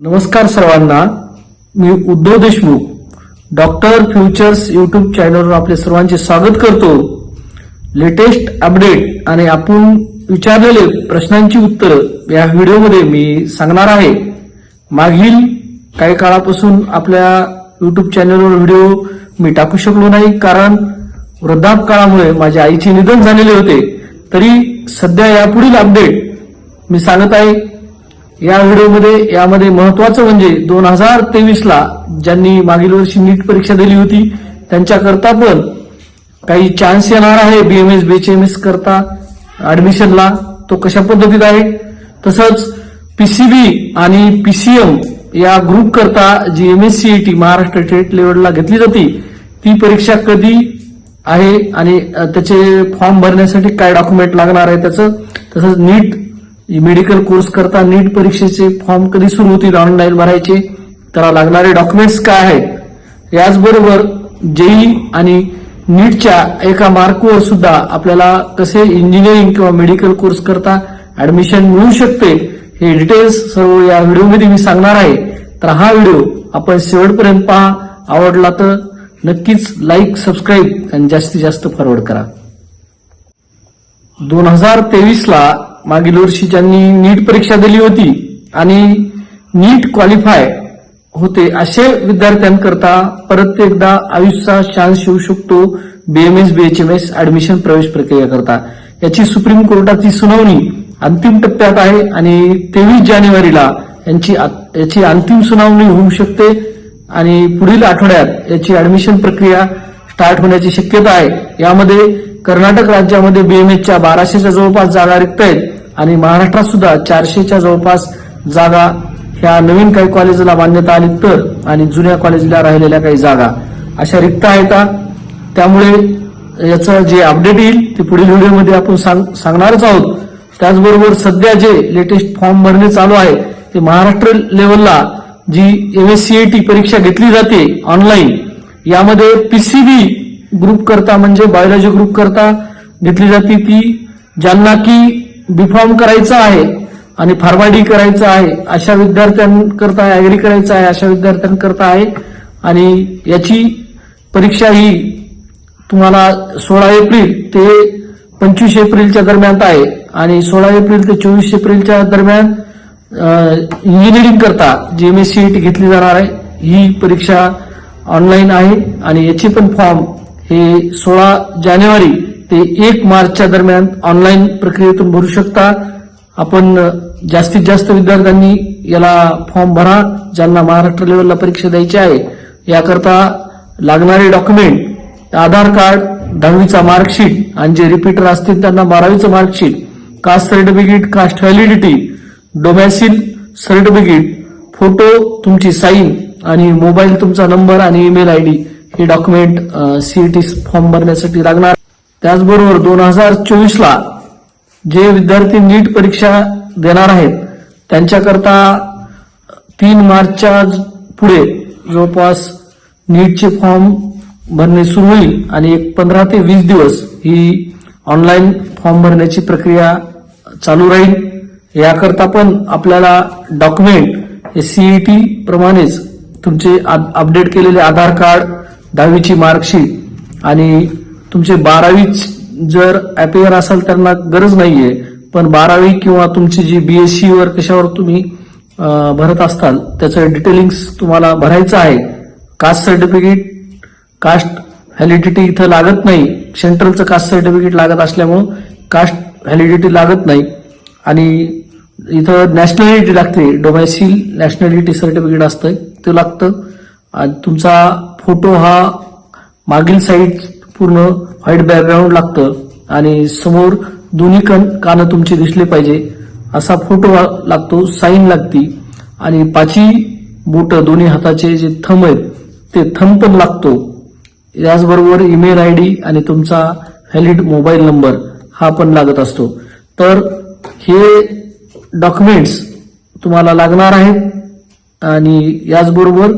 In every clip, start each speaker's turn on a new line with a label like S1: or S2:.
S1: नमस्कार सर्वांना. मी Uddhav Deshmukh doctor futures YouTube चॅनलवर आपले सर्वांचे स्वागत करतो. लेटेस्ट अपडेट आणि आपण विचारलेले प्रश्नांची उत्तरं या व्हिडिओमध्ये मी सांगणार आहे. मागील काही काळापासून आपल्या युट्यूब चॅनलवर व्हिडिओ मी टाकू शकलो नाही कारण वृद्धापकाळामुळे माझ्या आईचे निधन झालेले होते. तरी सध्या यापुढील अपडेट मी सांगत आहे. या व्हिडिओमध्ये यामध्ये महत्वाचं म्हणजे दोन हजार तेवीसला ज्यांनी मागील वर्षी नीट परीक्षा दिली होती त्यांच्याकरता पण काही चान्स येणार आहे. बीएमएस बीएचएमएस करता ऍडमिशनला तो कशा पद्धतीत आहे? तसंच पीसीबी आणि पीसीएम या ग्रुप करता G M S CET Maharashtra state लेवलला घेतली जाते ती परीक्षा कधी आहे आणि त्याचे फॉर्म भरण्यासाठी काय डॉक्युमेंट लागणार आहे त्याचं? तसंच नीट मेडिकल कोर्स करता नीट परीक्षेचे फॉर्म कधी सुरू होतील ऑनलाईन भरायचे? त्याला लागणारे डॉक्युमेंट्स काय आहेत? याचबरोबर जेई आणि नीटच्या एका मार्कवर सुद्धा आपल्याला कसे इंजिनिअरिंग किंवा मेडिकल कोर्स करता ऍडमिशन मिळू शकते हे डिटेल्स सर्व या व्हिडिओमध्ये मी सांगणार आहे. तर हा व्हिडिओ आपण शेवटपर्यंत पहा. आवडला तर नक्कीच लाईक सबस्क्राईब आणि जास्तीत जास्त फॉरवर्ड करा. दोन हजार तेवीसला मागील वर्षी ज्यांनी नीट परीक्षा दिली होती आणि नीट क्वालिफाय होते असे विद्यार्थ्यांकरता परत एकदा आयुष्याचा चान्स येऊ शकतो बीएमएस बीएचएमएस ऍडमिशन प्रवेश प्रक्रिया करता. याची सुप्रीम कोर्टाची सुनावणी अंतिम टप्प्यात आहे आणि तेवीस जानेवारीला यांची आ- याची अंतिम सुनावणी होऊ शकते आणि पुढील आठवड्यात याची ऍडमिशन प्रक्रिया स्टार्ट होण्याची शक्यता आहे. यामध्ये कर्नाटक राज्यामध्ये बीएमएसच्या बाराशेच्या जवळपास जागा रिक्त आहेत. आणि महाराष्ट्रात सुद्धा चारशेच्या जवळपास जागा ह्या नवीन काही कॉलेजला मान्यता आली तर आणि जुन्या कॉलेजला राहिलेल्या काही जागा अशा रिक्त आहेत. त्यामुळे याचं जे अपडेट येईल ते पुढील व्हिडिओमध्ये आपण सांग- सांगणारच आहोत. त्याचबरोबर सध्या जे लेटेस्ट फॉर्म भरणे चालू आहे ते महाराष्ट्र लेवलला जी एम एस टी परीक्षा घेतली जाते ऑनलाईन यामध्ये पीसीबी ग्रुप करता म्हणजे बायोलॉजी ग्रुप करता घेतली जाते ती. ज्यांना की बीफॉर्म करायचं आहे आणि फार्माडी करायचं आहे अशा विद्यार्थ्यांकरता ऍग्री करायचं आहे अशा विद्यार्थ्यांकरता आहे. आणि याची परीक्षा ही तुम्हाला सोळा एप्रिल ते पंचवीस एप्रिलच्या दरम्यान आहे. आणि सोळा एप्रिल ते चोवीस एप्रिलच्या दरम्यान इंजिनिअरिंग करता जी एम एस टी घेतली जाणार आहे ही परीक्षा ऑनलाईन आहे. आणि याचे पण फॉर्म हे सोळा जानेवारी ते एक मार्चच्या दरम्यान ऑनलाईन प्रक्रियेतून भरू शकता. आपण जास्तीत जास्त विद्यार्थ्यांनी याला फॉर्म भरा ज्यांना महाराष्ट्र लेवलला परीक्षा द्यायची आहे. याकरता लागणारे डॉक्युमेंट आधार कार्ड दहावीचा मार्कशीट आणि जे रिपीटर असतील त्यांना बारावीचं marksheet caste certificate caste validity domicile certificate photo तुमची साईन आणि मोबाईल तुमचा नंबर आणि ईमेल आय डी हे डॉक्युमेंट सीईटी फॉर्म भरण्यासाठी लागणार. त्याचबरोबर दोन हजार चोवीसला जे विद्यार्थी नीट परीक्षा देणार आहेत त्यांच्याकरता तीन मार्चच्या पुढे जवळपास नीटचे फॉर्म भरणे सुरू होईल आणि एक पंधरा ते वीस दिवस ही ऑनलाईन फॉर्म भरण्याची प्रक्रिया चालू राहील. याकरता पण आपल्याला डॉक्युमेंट हे सीईटी प्रमाणेच तुमचे अपडेट केलेले आधार कार्ड दहावीची मार्कशीट आणि तुमचे बारावीच जर अपेअर असाल त्यांना गरज नाहीये पण बारावी किंवा तुमची जी बीएससी वर कशावर तुम्ही भरत असताल त्याचं डिटेलिंग्स तुम्हाला भरायचं आहे. कास्ट सर्टिफिकेट कास्ट व्हॅलिडिटी इथं लागत नाही. सेंट्रलचं कास्ट सर्टिफिकेट लागत असल्यामुळं कास्ट व्हॅलिडिटी लागत नाही. आणि इथं नॅशनॅलिटी लागते. डोमॅसिल नॅशनॅलिटी सर्टिफिकेट असतं ते लागतं. आणि तुमचा फोटो हा मागील साईड पूर्ण व्हाईट बॅकग्राऊंड लागतं आणि समोर दोन्ही कण कानं तुमचे दिसले पाहिजे. असा फोटो लागतो साईन लागती. आणि पाची बोट दोन्ही हाताचे जे थंब आहेत ते थंब पण लागतो. याचबरोबर ईमेल आय डी आणि तुमचा व्हॅलिड मोबाईल नंबर हा पण लागत असतो. तर हे डॉक्युमेंट्स तुम्हाला लागणार आहेत आणि याचबरोबर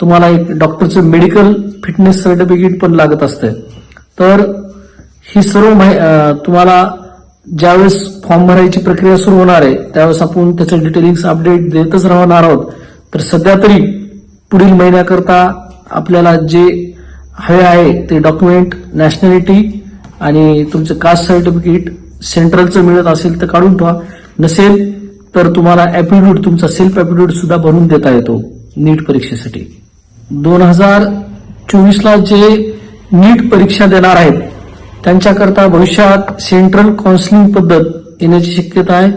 S1: तुम्हाला एक डॉक्टरचं मेडिकल फिटनेस सर्टिफिकेट पण लागत असतं. तर ही सर्व माहि- तुम्हाला ज्यावेळेस फॉर्म भरायची प्रक्रिया सुरू होणार आहे त्यावेळेस आपण त्याचं डिटेलिंग्स अपडेट देतच राहणार आहोत. तर सध्या तरी पुढील महिन्याकरता आपल्याला जे हवे आहे ते डॉक्युमेंट नॅशनॅलिटी आणि तुमचं कास्ट सर्टिफिकेट सेंट्रलचं मिळत असेल तर काढून ठेवा. नसेल तर तुम्हाला ॲपिट्यूड तुमचा सेल्फ ऍप्टिट्यूड सुद्धा भरून देता येतो नीट परीक्षेसाठी. दोन हजार चोवीसला जे नीट परीक्षा देणार आहेत. त्यांच्याकरता भविष्यात सेंट्रल काउन्सिलिंग पद्धत येण्याची शक्यता आहे.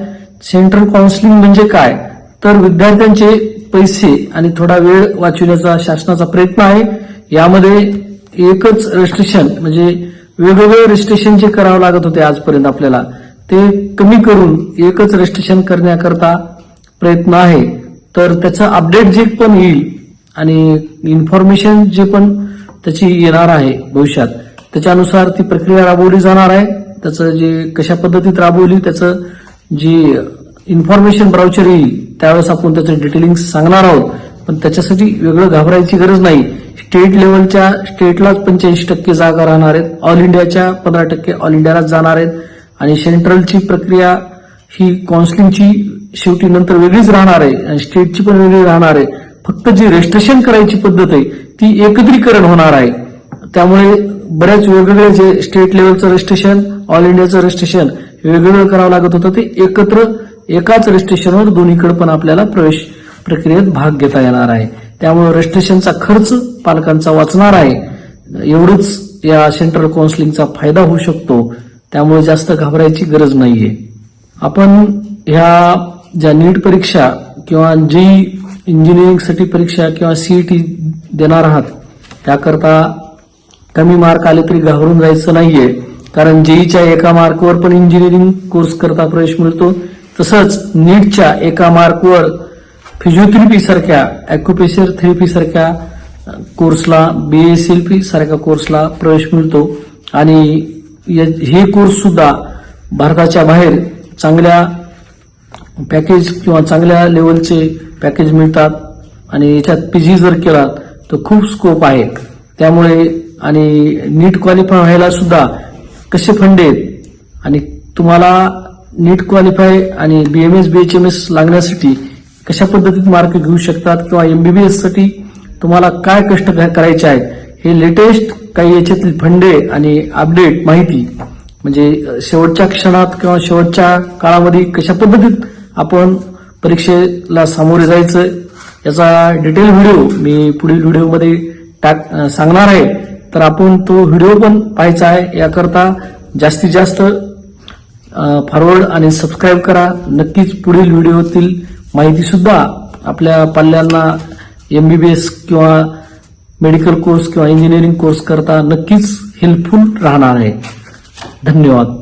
S1: सेंट्रल काउन्सिलिंग म्हणजे काय? तर विद्यार्थ्यांचे पैसे आणि थोडा वेळ वाचविण्याचा शासनाचा प्रयत्न आहे. यामध्ये एकच रजिस्ट्रेशन म्हणजे वेगवेगळे रजिस्ट्रेशन जे करावं लागत होते आजपर्यंत आपल्याला ते कमी करून एकच रजिस्ट्रेशन करण्याकरता प्रयत्न आहे. तर त्याचं अपडेट जे पण येईल आणि इन्फॉर्मेशन जे पण त्याची येणार आहे भविष्यात. त्याच्यानुसार ती प्रक्रिया राबवली जाणार आहे. त्याचं जे कशा पद्धतीत राबवली त्याचं जी इन्फॉर्मेशन ब्राउचर येईल त्यावेळेस आपण त्याचं डिटेलिंग सांगणार आहोत. पण त्याच्यासाठी वेगळं घाबरायची गरज नाही. स्टेट लेवलच्या स्टेटलाच पंच्याऐंशी टक्के जागा राहणार आहेत. ऑल इंडियाच्या पंधरा टक्के ऑल इंडियालाच जाणार आहेत. आणि सेंट्रलची प्रक्रिया ही काउन्सिलिंगची शेवटी नंतर वेगळीच राहणार आहे. आणि स्टेटची पण वेगळी राहणार आहे. फक्त जी रजिस्ट्रेशन करायची पद्धत आहे ती एकत्रीकरण होणार आहे. त्यामुळे बऱ्याच वेगवेगळे जे स्टेट लेवलचं रजिस्ट्रेशन ऑल इंडियाचं रजिस्ट्रेशन वेगवेगळं करावं लागत होतं ते एकत्र एकाच रजिस्ट्रेशनवर दोन्हीकडे पण आपल्याला प्रवेश प्रक्रियेत भाग घेता येणार आहे. त्यामुळे रजिस्ट्रेशनचा खर्च पालकांचा वाचणार आहे. एवढंच या सेंट्रल काउन्सिलिंगचा फायदा होऊ शकतो. त्यामुळे जास्त घाबरायची गरज नाहीये. आपण ह्या ज्या नीट परीक्षा किंवा जी इंजिनिअरिंगसाठी परीक्षा किंवा सीईटी देणार आहात. त्याकरता कमी मार्क आले तरी घाबरून जायचं नाहीये. कारण जेईच्या एका मार्कवर पण इंजिनिअरिंग कोर्स करता प्रवेश मिळतो. तसंच नीटच्या एका मार्कवर फिजिओथेरपी सारख्या अॅक्युपेशर थेरपी सारख्या कोर्सला पी सारख्या कोर्सला प्रवेश मिळतो. आणि या- हे कोर्स सुद्धा भारताच्या बाहेर चांगल्या पॅकेज किंवा चांगल्या लेवलचे पॅकेज मिळतात. आणि याच्यात पी जी जर केला तर खूप स्कोप आहे. त्यामुळे आणि नीट क्वालिफाय व्हायला सुद्धा कसे फंड आहेत? आणि तुम्हाला नीट क्वालिफाय आणि बीएमएस बीएचएमएस लागण्यासाठी कशा पद्धतीत मार्क घेऊ शकतात? किंवा एमबीबीएससाठी तुम्हाला काय कष्ट करायचे आहेत? हे लेटेस्ट काही याच्यातील फंडे आणि अपडेट माहिती. म्हणजे शेवटच्या क्षणात किंवा शेवटच्या काळामध्ये कशा पद्धतीत आपण परीक्षेला सामोरे जायचं याचा डिटेल व्हिडिओ मी पुढील व्हिडिओमध्ये टाक सांगणार आहे. तर आपण तो व्हिडिओ पण पाहायचा आहे. याकरता जास्तीत जास्त फॉरवर्ड आणि सबस्क्राईब करा. नक्कीच पुढील व्हिडिओतील माहितीसुद्धा आपल्या पाल्यांना एम बी बी एस किंवा मेडिकल कोर्स किंवा इंजिनिअरिंग कोर्स करता नक्कीच हेल्पफुल राहणार आहे. धन्यवाद.